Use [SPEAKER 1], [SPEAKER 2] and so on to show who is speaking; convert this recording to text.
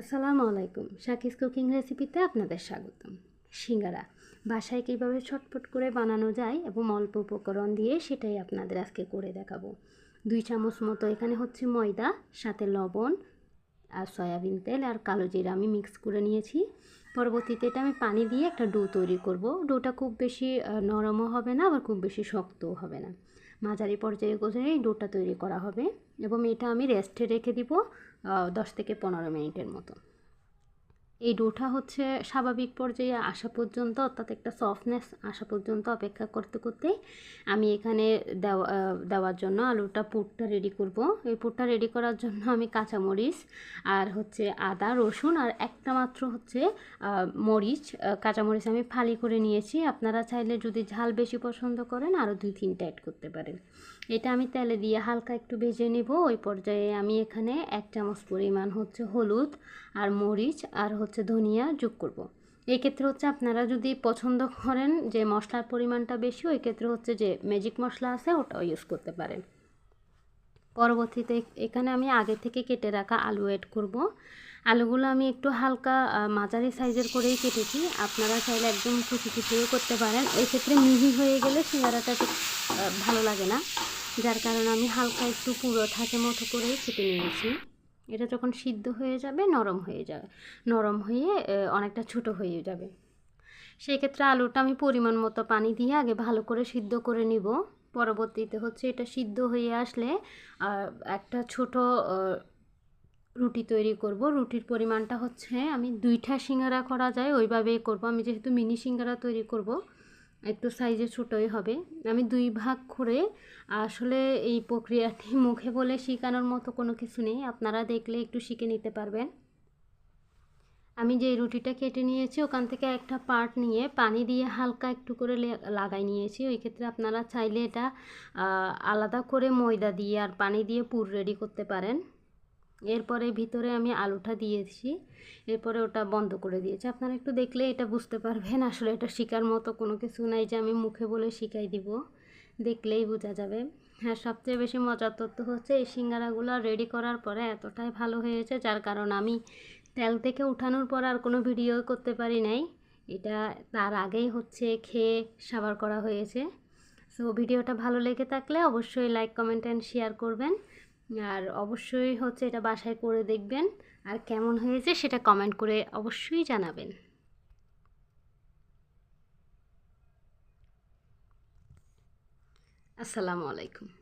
[SPEAKER 1] আসসালামু আলাইকুম। শাকিস কুকিং রেসিপিতে আপনাদের স্বাগতম। সিঙ্গারা, বাসায় কীভাবে ছটফট করে বানানো যায় এবং অল্প উপকরণ দিয়ে সেটাই আপনাদের আজকে করে দেখাবো। দুই চামচ মতো এখানে হচ্ছে ময়দা, সাথে লবণ আর সয়াবিন তেল আর কালো জিরা আমি মিক্স করে নিয়েছি। পরবর্তীতে এটা আমি পানি দিয়ে একটা ডো তৈরি করব। ডোটা খুব বেশি নরমও হবে না, আবার খুব বেশি শক্তও হবে না। মাঝারি পর্যায়ে গোছের এই ডোটা তৈরি করা হবে এবং এটা আমি রেস্টে রেখে দিব দশ থেকে পনেরো মিনিটের মতো। এই ডোটা হচ্ছে স্বাভাবিক পর্যায়ে আসা পর্যন্ত, অর্থাৎ একটা সফটনেস আসা পর্যন্ত অপেক্ষা করতে করতে আমি এখানে দেওয়া দেওয়ার জন্য আলুটা পুরটা রেডি করব। এই পুরটা রেডি করার জন্য আমি কাঁচামরিচ আর হচ্ছে আদা, রসুন আর একটা মাত্র হচ্ছে মরিচ কাঁচামরিচ আমি ফালি করে নিয়েছি। আপনারা চাইলে যদি ঝাল বেশি পছন্দ করেন আরও দুই তিনটা অ্যাড করতে পারেন। এটা আমি তেলে দিয়ে হালকা একটু ভেজে নেব। ওই পর্যায়ে আমি এখানে এক চামচ পরিমাণ হচ্ছে হলুদ আর মরিচ আর হচ্ছে ধনিয়া যোগ করব। এই ক্ষেত্রে হচ্ছে আপনারা যদি পছন্দ করেন যে মশলার পরিমাণটা বেশি ওই ক্ষেত্রে হচ্ছে যে ম্যাজিক মশলা আছে ওটাও ইউজ করতে পারেন। পরবর্তীতে এখানে আমি আগে থেকে কেটে রাখা আলু অ্যাড করব। আলুগুলো আমি একটু হালকা মাঝারি সাইজের করেই কেটেছি। আপনারা চাইলে একদম কুচি কুচিও করতে পারেন। এই ক্ষেত্রে মিহি হয়ে গেলে সিঙ্গারাটা ঠিক ভালো লাগে না। যার কারণে আমি হালকা একটু পুরো থাকে মতো করেই কেটে নিয়েছি। এটা যখন সিদ্ধ হয়ে যাবে, নরম হয়ে যাবে। নরম হয়ে অনেকটা ছোটো হয়ে যাবে। সেই ক্ষেত্রে আলুটা আমি পরিমাণ মতো পানি দিয়ে আগে ভালো করে সিদ্ধ করে নিব। পরবর্তীতে হচ্ছে এটা সিদ্ধ হয়ে আসলে একটা ছোট রুটি তৈরি করব। রুটির পরিমাণটা হচ্ছে আমি দুইটা সিঙ্গারা করা যায়, ওইভাবেই করব। আমি যেহেতু মিনি সিঙ্গারা তৈরি করব একটু সাইজে ছোটোই হবে। আমি দুই ভাগ করে আসলে এই প্রক্রিয়াটি মুখে বলে শেখানোর মতো কোনো কিছু নেই। আপনারা দেখলে একটু শিখে নিতে পারবেন। আমি যে রুটিটা কেটে নিয়েছি, ওখান থেকে একটা পার্ট নিয়ে পানি দিয়ে হালকা একটু করে লাগাই নিয়েছি। ওই ক্ষেত্রে আপনারা চাইলে এটা আলাদা করে ময়দা দিয়ে আর পানি দিয়ে পুর রেডি করতে পারেন। এরপরে ভিতরে আমি আলুটা দিয়েছি। এরপরে ওটা বন্ধ করে দিয়েছি। আপনারা একটু দেখলে এটা বুঝতে পারবেন। আসলে এটা শেখার মতো কোনো কিছু নাই যে আমি মুখে বলে শিখাই দিব। দেখলেই বোঝা যাবে। হ্যাঁ সবচেয়ে বেশি মজার তথ্য হচ্ছে, এই সিঙ্গারাগুলো রেডি করার পরে এতটাই ভালো হয়েছে, যার কারণ আমি তেল থেকে উঠানোর পর আর কোনো ভিডিও করতে পারি নাই। এটা তার আগেই হচ্ছে খেয়ে সাবার করা হয়েছে। সো ভিডিওটা ভালো লেগে থাকলে অবশ্যই লাইক কমেন্ট অ্যান্ড শেয়ার করবেন। আর অবশ্যই হচ্ছে এটা বাসায় করে দেখবেন। আর কেমন হয়েছে সেটা কমেন্ট করে অবশ্যই জানাবেন। আসসালামু আলাইকুম।